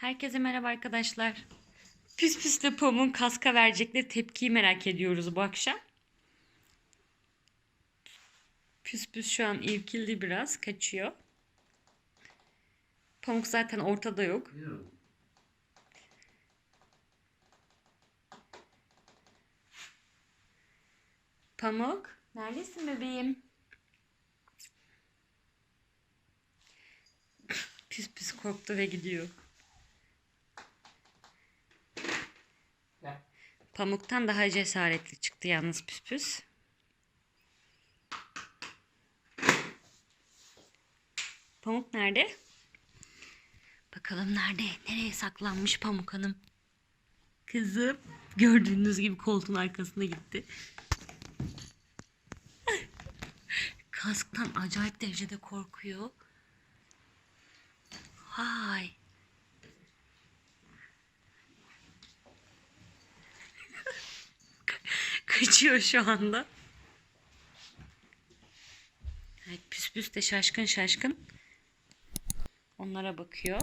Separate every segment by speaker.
Speaker 1: Herkese merhaba arkadaşlar. Püs püsle pamuğun kaska verecekleri tepkiyi merak ediyoruz bu akşam. Püs püs şu an irkildi biraz, kaçıyor. Pamuk zaten ortada yok. Pamuk, neredesin bebeğim? Püs püs korktu ve gidiyor. Pamuktan daha cesaretli çıktı yalnız püs püs. Pamuk nerede? Bakalım nerede? Nereye saklanmış Pamuk Hanım? Kızım gördüğünüz gibi koltuğun arkasına gitti. Kasktan acayip derecede korkuyor. Hay. Kaçıyor şu anda. Evet, püs püs de şaşkın şaşkın. Onlara bakıyor.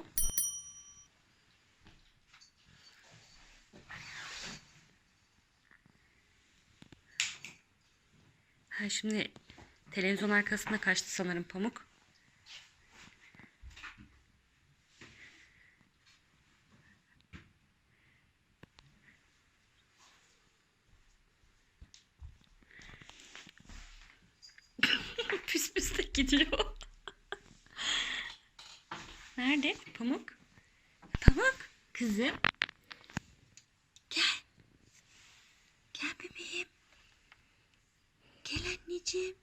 Speaker 1: Ha şimdi televizyon arkasına kaçtı sanırım Pamuk. püs püs de gidiyor. Nerede Pamuk? Pamuk kızım. Gel. Gel bebeğim. Gel anneciğim.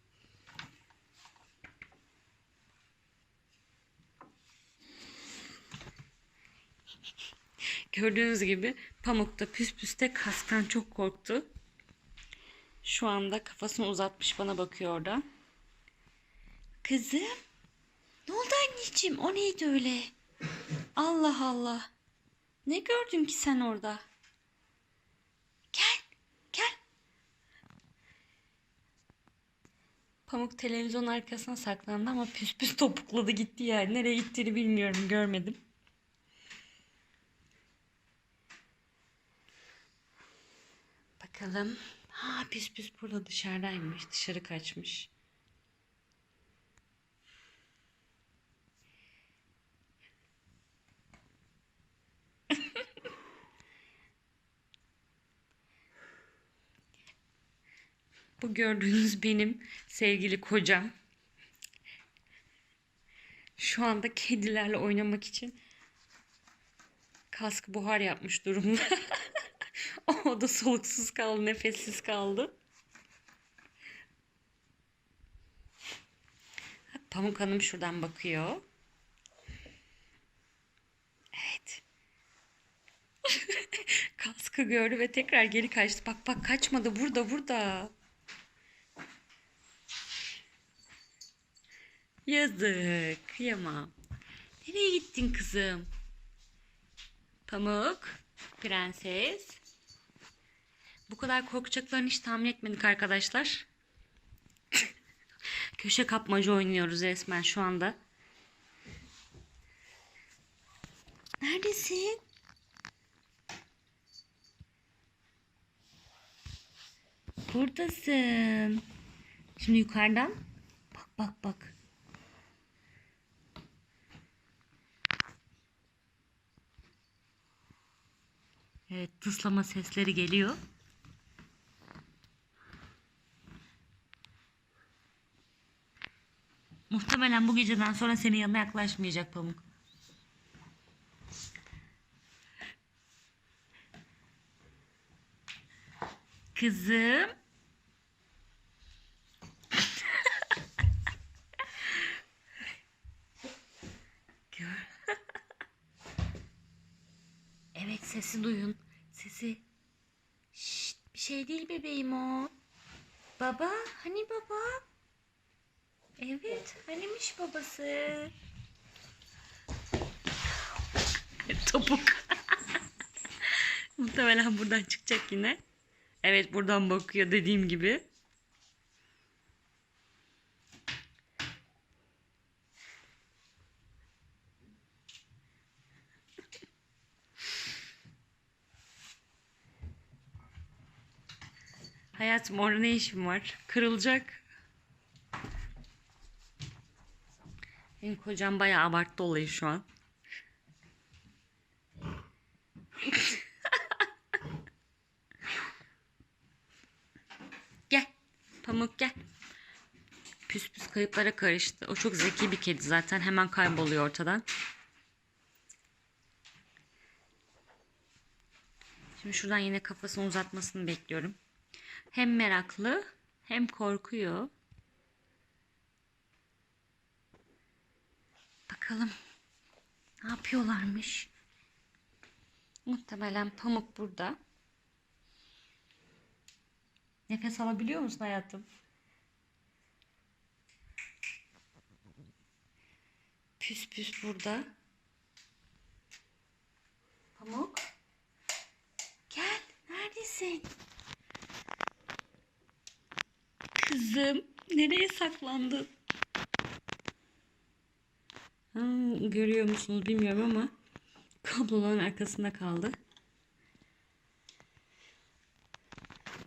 Speaker 1: Gördüğünüz gibi Pamuk da püs püs de kasktan çok korktu. Şu anda kafasını uzatmış bana bakıyor orada. Kızım. Ne oldu anneciğim? O neydi öyle? Allah Allah. Ne gördün ki sen orada? Gel. Gel. Pamuk televizyon arkasına saklandı ama püs püs topukladı gitti yani. Nereye gittiğini bilmiyorum. Görmedim. Bakalım. Ha püs püs burada dışarıdaymış. Dışarı kaçmış. Bu gördüğünüz benim sevgili kocam. Şu anda kedilerle oynamak için kask buhar yapmış durumda. o da soluksuz kaldı, nefessiz kaldı. Pamuk Hanım şuradan bakıyor. Evet. Kaskı gördü ve tekrar geri kaçtı. Bak bak kaçmadı burada burada. Yazık. Kıyamam. Nereye gittin kızım? Pamuk. Prenses. Bu kadar korkacaklarını hiç tahmin etmedik arkadaşlar. Köşe kapmaca oynuyoruz resmen şu anda. Neredesin? Buradasın. Şimdi yukarıdan. Bak bak bak. Evet, tıslama sesleri geliyor. Muhtemelen bu geceden sonra senin yanına yaklaşmayacak Pamuk. Kızım. Değil bebeğim o. Baba hani baba? Evet hanimiş babası? Topuk. Muhtemelen buradan çıkacak yine. Evet buradan bakıyor dediğim gibi. Hayatım orada ne işim var? Kırılacak. Benim kocam bayağı abarttı olayı şu an. gel. Pamuk gel. Püs püs kayıplara karıştı. O çok zeki bir kedi zaten. Hemen kayboluyor ortadan. Şimdi şuradan yine kafasını uzatmasını bekliyorum. Hem meraklı hem korkuyor. Bakalım ne yapıyorlarmış. Muhtemelen pamuk burada. Nefes alabiliyor musun hayatım? Püs püs burada. Pamuk. Gel. Neredesin? Kızım. Nereye saklandın? Ha, görüyor musunuz bilmiyorum ama kabloların arkasında kaldı.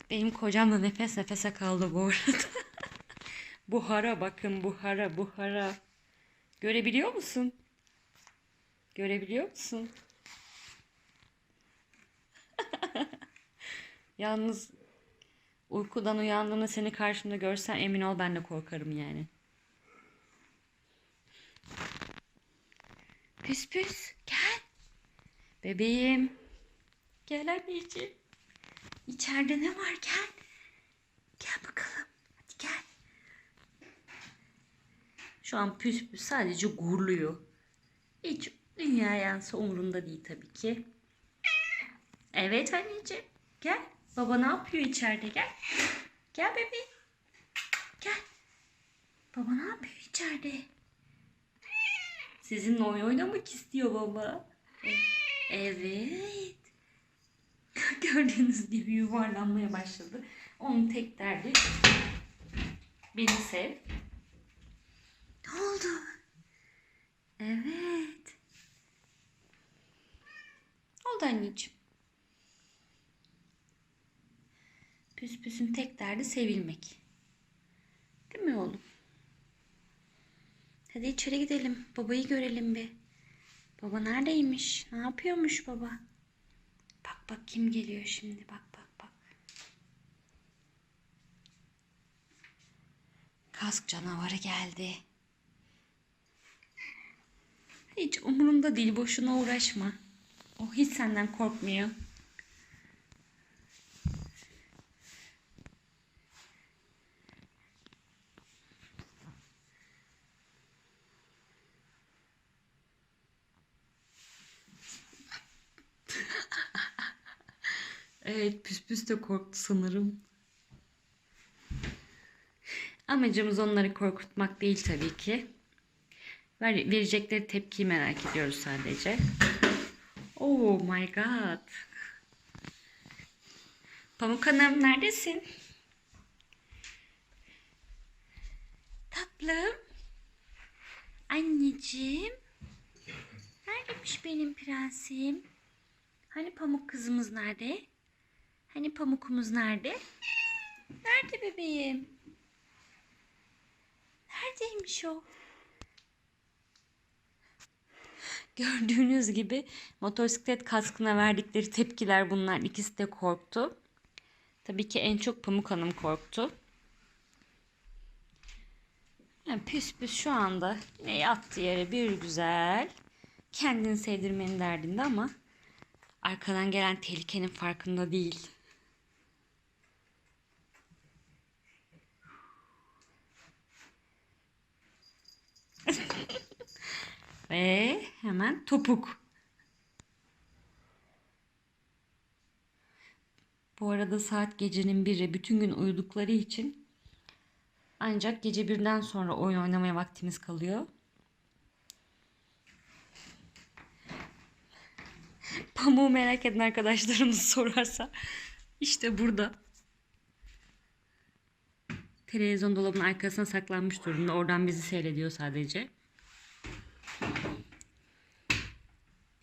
Speaker 1: Benim kocam da nefes nefese kaldı bu arada. buhara bakın buhara buhara. Görebiliyor musun? Görebiliyor musun? Yalnız uykudan uyandığında seni karşımda görsem emin ol ben de korkarım yani. Püs püs gel. Bebeğim. Gel anneciğim. İçeride ne var gel. Gel bakalım. Hadi gel. Şu an püs püs sadece gurluyor. Hiç dünya yansı umurunda değil tabii ki. Evet anneciğim. Gel. Baba ne yapıyor içeride? Gel. Gel bebeğim. Gel. Baba ne yapıyor içeride? Sizinle oyun oynamak istiyor baba. E- Evet. Gördüğünüz gibi yuvarlanmaya başladı. Onun tek derdi beni sev. Ne oldu? Evet. Oldu anneciğim? Püs püsün tek derdi sevilmek. Değil mi oğlum? Hadi içeri gidelim. Babayı görelim bir. Baba neredeymiş? Ne yapıyormuş baba? Bak bak kim geliyor şimdi. Bak bak bak. Kask canavarı geldi. Hiç umurunda değil. Boşuna uğraşma. O hiç senden korkmuyor. Evet püs püs de korktu sanırım. Amacımız onları korkutmak değil tabii ki. Ver, verecekleri tepkiyi merak ediyoruz sadece. Oh my god. Pamuk Hanım neredesin? Tatlım. Anneciğim. Neredeymiş benim prensim? Hani pamuk kızımız nerede? Hani pamukumuz nerede? Nerede bebeğim? Neredeymiş o? Gördüğünüz gibi motosiklet kaskına verdikleri tepkiler bunlar. İkisi de korktu. Tabii ki en çok Pamuk Hanım korktu. Yani püs püs şu anda ne yattı yere bir güzel. Kendini sevdirmenin derdinde ama arkadan gelen tehlikenin farkında değil. Ve hemen topuk. Bu arada saat gecenin biri. Bütün gün uyudukları için ancak gece birden sonra oyun oynamaya vaktimiz kalıyor. Pamuğu merak eden arkadaşlarımız sorarsa işte burada. Televizyon dolabının arkasına saklanmış durumda. Oradan bizi seyrediyor sadece.